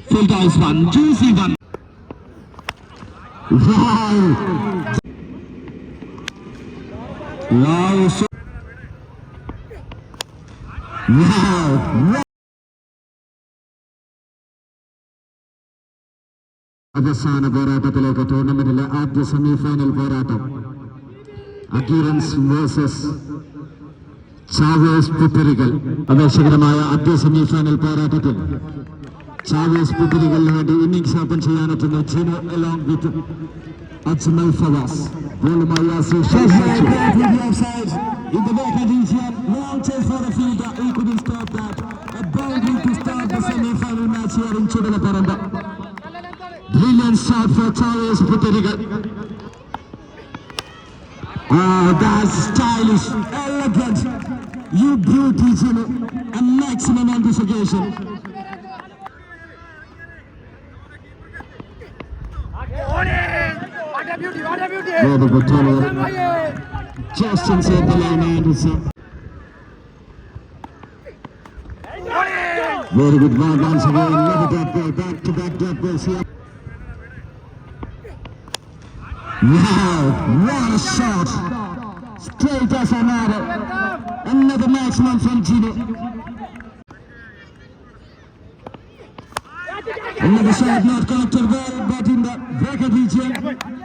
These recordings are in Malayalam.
Full toss one, juicy one. Wow. Wow. So wow. അവസാന പോരാട്ടത്തിലേക്ക് ടൂർണമെന്റിലെ ആദ്യ സെമിഫൈനൽ പോരാട്ടം അഗീറൻസ് വേഴ്സസ് ചാവേസ് പുത്തരികൾ അപേക്ഷകരമായ ആദ്യ സെമിഫൈനൽ പോരാട്ടത്തിൽ ചാവേസ് പുത്തരികളിന് വേണ്ടി innings open ചെയ്യാനെത്തുന്ന Jino along with Ajmal Fawaz ബോളുമായി Yasir Shafi In the back of the long chase for the fielder, he couldn't stop that. A boundary to start the semi-final match here in Chudalaparamba. Brilliant shot for Chavez Puterigal. Oh, that's stylish, elegant. You beauty, Jimmy. A maximum on this occasion. Turnover. Samaya! Just inside the line, Anderson. Very good one once again. Another dot ball, back to back dot balls here. Wow, what a shot! Straight as an arrow. Another maximum from Gino. Another shot not connected well, but in the vacant region.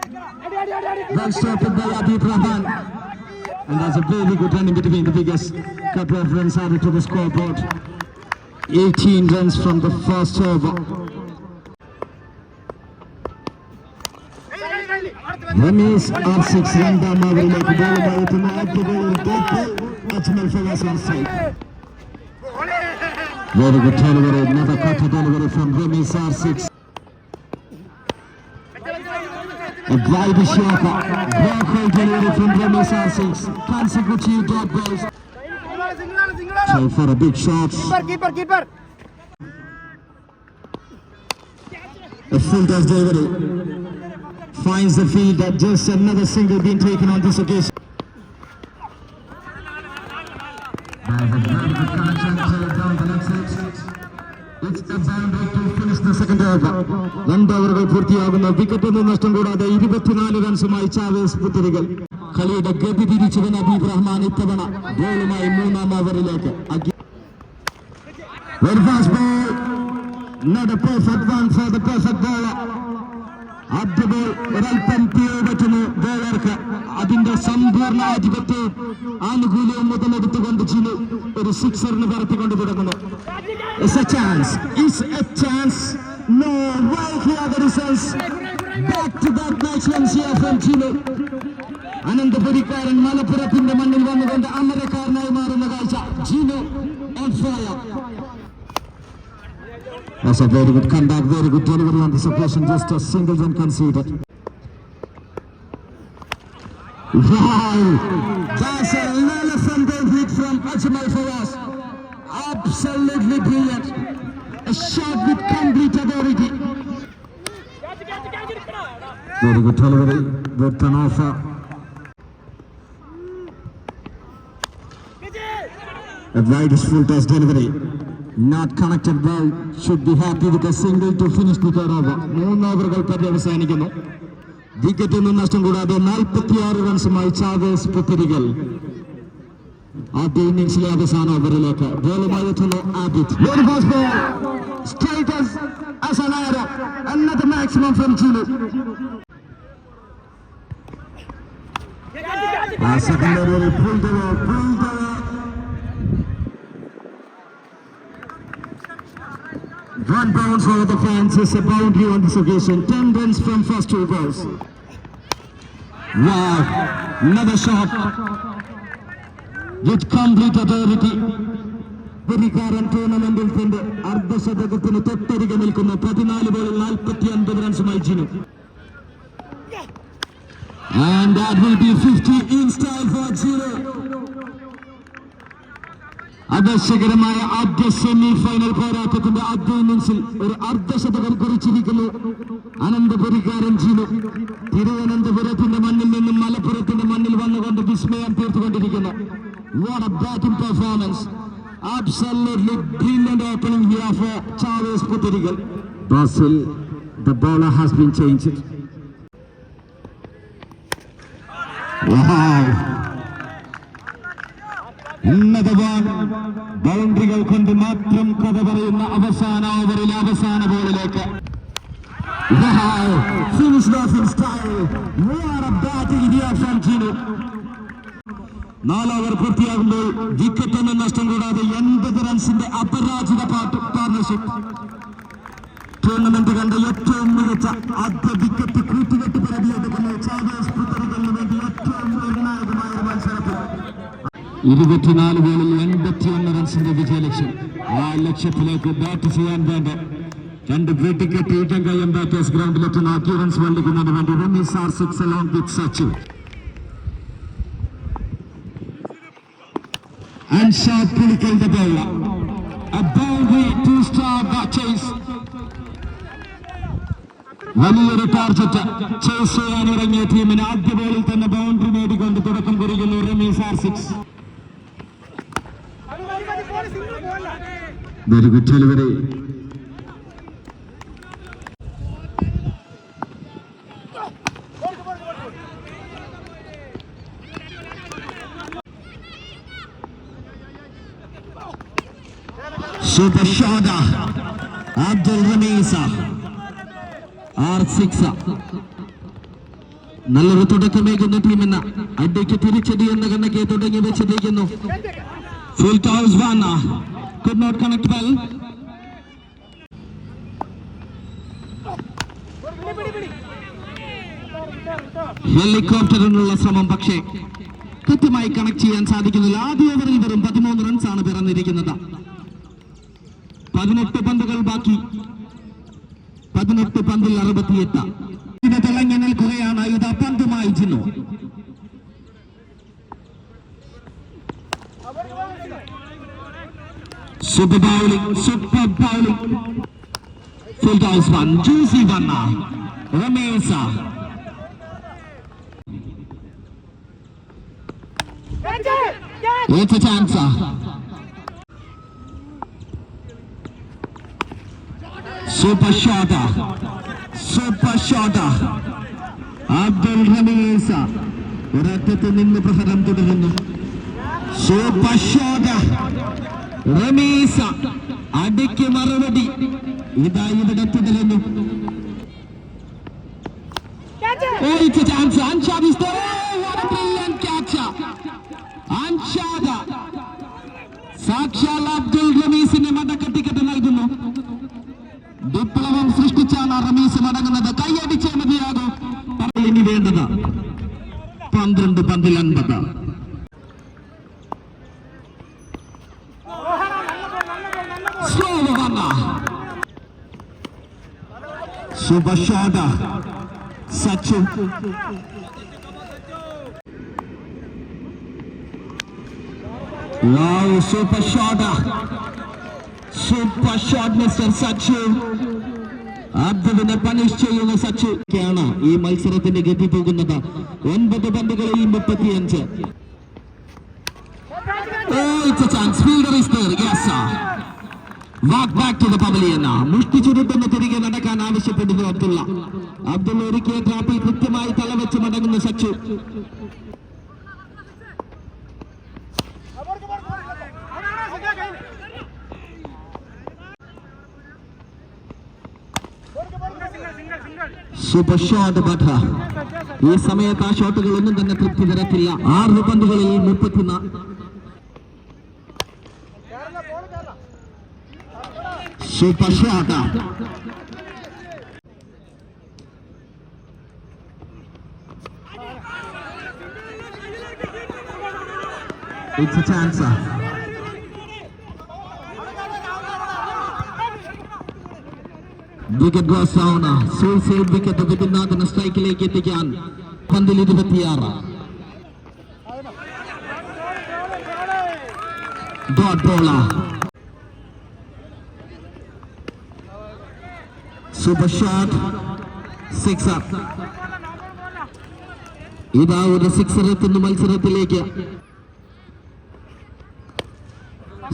That's football at Utravan. And that's a very good in between the biggest couple of runs added to the scoreboard. 18 runs from the first over. Ramesh R6 Randama will make a ball by it and add the goal in death. Ajmal Fawaz on side. Very good delivery, another cut delivery from Ramesh R6. A wide shot, block hole delivery from Ramesh R6. Consecutive dot balls. Try for a big shot. Keeper, keeper, keeper! A full toss delivery. Finds the field that just another single being taken on this occasion. പൂർത്തിയാകുന്ന വിക്കറ്റൊന്നും നഷ്ടം കൂടാതെ ഇരുപത്തിനാല് റൺസുമായി ചാവേസ് പുത്തരികൾ കളിയുടെ ഗതി തിരിച്ചുവൻ അബി റഹ്മാൻ ഇത്തവണ ബോളുമായി മൂന്നാം ഓവറിലേക്ക്. ആദ്യ ബോൾ ഒരല്പം പിഴവ് പറ്റുന്നു ബോളർക്ക് അതിന്റെ സമ്പൂർണ ആധിപത്യം ആനുകൂല്യവും മുതലെടുത്തുകൊണ്ട് ചിലു ഒരു സിക്സറിന് പറത്തിക്കൊണ്ട് തുടങ്ങുന്നു It's a chance. It's a chance. No, right here the results. Back to back match runs here from Chile. അനന്തപുരിക്കാരൻ മലപ്പുറത്തിന്റെ മണ്ണിൽ വന്നുകൊണ്ട് അമരക്കാരനായി മാറുന്ന കാഴ്ച Jeenu on fire. That's a very good comeback, very good delivery on this occasion, just a single run conceded. Wow! That's an elephant hit from Ajmal Fawaz. Absolutely brilliant. A shot with complete authority. Very good delivery with an offer. A wide full test delivery. Not connected well. Should be happy with a single to finish the third over. മൂന്ന് ഓവറുകൾ പര്യവസാനിക്കുന്നു വിക്കറ്റ് ഒന്നും നഷ്ടം കൂടാതെ നാൽപ്പത്തിയാറ് റൺസുമായി ചാവേസ് പുത്തിരികൾ ആദ്യ ഇന്നിംഗ്സിലെ അവസാന ഓവറിലേക്ക് ബോളുമായി എത്തുന്നു Abid Very fast ball. Straight as, as an arrow. Another maximum from Chile. delivery pulled away, pulled away. One bounce over the fence is a boundary on this occasion. Ten runs from first two balls. Wow, another shot with complete authority. പുരിക്കാരൻ ടൂർണമെന്റിൽ തന്റെ അർദ്ധശതകത്തിന് തൊട്ടരികെ നിൽക്കുന്ന. പതിനാല് ബോളിൽ നാൽപ്പത്തി അൻപത് റൺസുമായി Jinu. And that will be 50 in style for Gino. ആകർഷകരമായ ആദ്യ സെമി ഫൈനൽ പോരാട്ടത്തിന്റെ ആദ്യ ഇന്നിംഗ്സിൽ ഒരു അർദ്ധശതകം കുറിച്ചിരിക്കുന്നു. അനന്തപുരിക്കാരൻ ജീനു. തിരുവനന്തപുരത്തിന്റെ മണ്ണിൽ നിന്നും മലപ്പുറത്തിന്റെ മണ്ണിൽ വന്നുകൊണ്ട് വിസ്മയം തീർത്തുകൊണ്ടിരിക്കുന്നു. What a batting performance Absolutely brilliant opening here for Chavez Puthirigal. Basil, the bowler has been changed. Wow! ഉന്നതവാൻ ബൗണ്ടറികൾ കൊണ്ട് മാത്രം കഥ പറയുന്ന അവസാന ഓവറിലെ അവസാന ബോളിലേക്ക് Wow! Finished off in style. What a batting here from Gino. നാല് ഓവർ പൂർത്തിയാകുമ്പോൾ വിക്കറ്റ് എന്ന നഷ്ടം കൂടാതെ എൺപത് റൺസിന്റെ അപരാജിത പാർട്ണർഷിപ്പ് ടൂർണമെന്റ് കണ്ട ഏറ്റവും മികച്ച ആദ്യ വിക്കറ്റ് കൂട്ടുകെട്ട് പിറവിയെടുക്കുന്ന ചാവേസ് പുത്തരികളിന് വേണ്ടി ഏറ്റവും മത്സരത്തിൽ. ഇരുപത്തിനാല് ബോളിൽ എൺപത്തിയൊന്ന് റൺസിന്റെ വിജയലക്ഷ്യം. ആ ലക്ഷ്യത്തിലേക്ക് ബാറ്റ് ചെയ്യാൻ വേണ്ട. രണ്ട് വെട്ടിക്കെട്ട് ഈറ്റങ്കയം ബാറ്റേഴ്സ് ഗ്രൗണ്ടിലെത്തുന്ന അക്യൂറൻസ് വള്ളിക്കുന്നതിന് വേണ്ടി Rameez R six along with Sachin and shot Pulikal the bowler. A boundary two-star chase. വലിയൊരു ടാർജറ്റ് ചേസ് ചെയ്യാൻ ഇറങ്ങിയ ടീമിന് ആദ്യ ബോളിൽ തന്നെ ബൗണ്ടറി നേടിക്കൊണ്ട് തുടക്കം കുറിക്കുന്നു Rameez R six very good delivery super shot Abdul Rameez R six നല്ലൊരു തുടക്കമേകുന്ന ടീമെന്ന അടിക്ക് തിരിച്ചടി എന്ന കണക്കെ തുടങ്ങി വെച്ചിരിക്കുന്നു. Full toss one could not connect well ഹെലികോപ്റ്ററിനുള്ള ശ്രമം പക്ഷേ കൃത്യമായി കണക്ട് ചെയ്യാൻ സാധിക്കുന്നില്ല. ആദ്യ ഓവറിൽ വെറും പതിമൂന്ന് ആണ് പിറന്നിരിക്കുന്നത്. പതിനെട്ട് പന്തുകൾ ബാക്കി. പതിനെട്ട് പന്തിൽ അറുപത്തിയെട്ട്. തിളങ്ങി നിൽക്കുകയാണ്. ഇത് പന്തുമായി Chinnu super bowling super bowling full toss one juicy വണ്ണ Rameez It's a chance. Super shot super shot Abdul Rameez ഒരറ്റത്ത് നിന്ന് പ്രഹരം തുടരുന്നു. സൂപ്പർ ഷോട്ട് റമീസ അടിക്ക് മറുപടി. ഇതാ ഇവിടെ തുടരുന്നു a brilliant catch. Anshad. സാക്ഷാൽ അബ്ദുൽ റമീസിന് മടക്കട്ടിക്കറ്റ് നൽകുന്നു. വിപ്ലവം സൃഷ്ടിച്ചാണ് റമീസ് മടങ്ങുന്നത് കൈയടിച്ചേ മതിയാകും ഇനി വേണ്ടത് പന്ത്രണ്ട് പന്തിൽ അൻപത് സ്ലോ വന്ന super shot Sachu Wow, super shot. Super shot mister Sachu അബ്ദുവിനെ punish ചെയ്യുന്ന സച്ചു ാണ് ഈ മത്സരത്തിന്റെ ഗതി പോകുന്നത് ഒൻപത് പന്തുകളിൽ മുപ്പത്തിയഞ്ച്. Pavilion. മുഷ്ടി ചുരുട്ടുന്ന തിരികെ നടക്കാൻ ആവശ്യപ്പെടുന്നു അബ്ദുള്ള അബ്ദുള്ള ഒരുക്കിയ ട്രാപ്പിൽ കൃത്യമായി തലവെച്ച് മടങ്ങുന്ന സച്ചു. സൂപ്പർ ഷോട്ട് ബട്ട ഈ സമയത്ത് ആ ഷോട്ടുകൾ ഒന്നും തന്നെ തൃപ്തി തരത്തില്ല. ആറ് പന്തുകളിൽ മുപ്പത്തിനാ super shot It's a chance. Wicket goes down suicide wicket വിപിനാഥിനെ സ്ട്രൈക്കിലേക്ക് എത്തിക്കാൻ പന്തിൽ ഇരുപത്തിയാറ്. സൂപ്പർ ഷോട്ട് സിക്സർ ഇതാ ഒരു സിക്സർ എത്തുന്ന മത്സരത്തിലേക്ക്.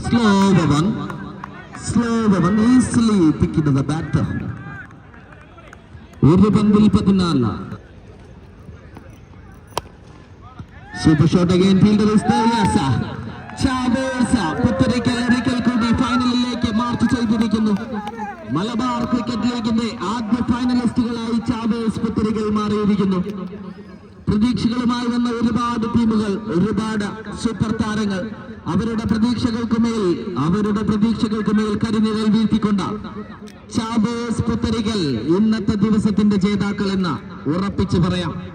സ്ലോ ഭവൻ സ്ലോ ഭവൻ ഈസിലി എത്തിക്കുന്നത് ബാറ്റർ ഒരു പന്തിൽ പതിനാല്. സൂപ്പർ ഷോട്ട് അഗൈൻ ഫീൽഡർ ചാവേഴ്സ പുത്തരിക്കൽ ഒരിക്കൽ ഫൈനലിലേക്ക് മാർച്ച് ചെയ്തിരിക്കുന്നു. മലബാർ ക്രിക്കറ്റ് ലീഗിന്റെ ആദ്യ ഫൈനലിസ്റ്റുകളായി ചാവേഴ്സ് പുത്തരികൾ മാറിയിരിക്കുന്നു. പ്രതീക്ഷകളുമായി വന്ന ഒരുപാട് ടീമുകൾ ഒരുപാട് സൂപ്പർ താരങ്ങൾ. അവരുടെ പ്രതീക്ഷകൾക്ക് മേൽ അവരുടെ പ്രതീക്ഷകൾക്ക് മേൽ കരിനിഴൽ വീഴ്ത്തിക്കൊണ്ട ചാബേഴ്സ് പുത്തരികൾ ഇന്നത്തെ ഉറപ്പിച്ചു പറയാം.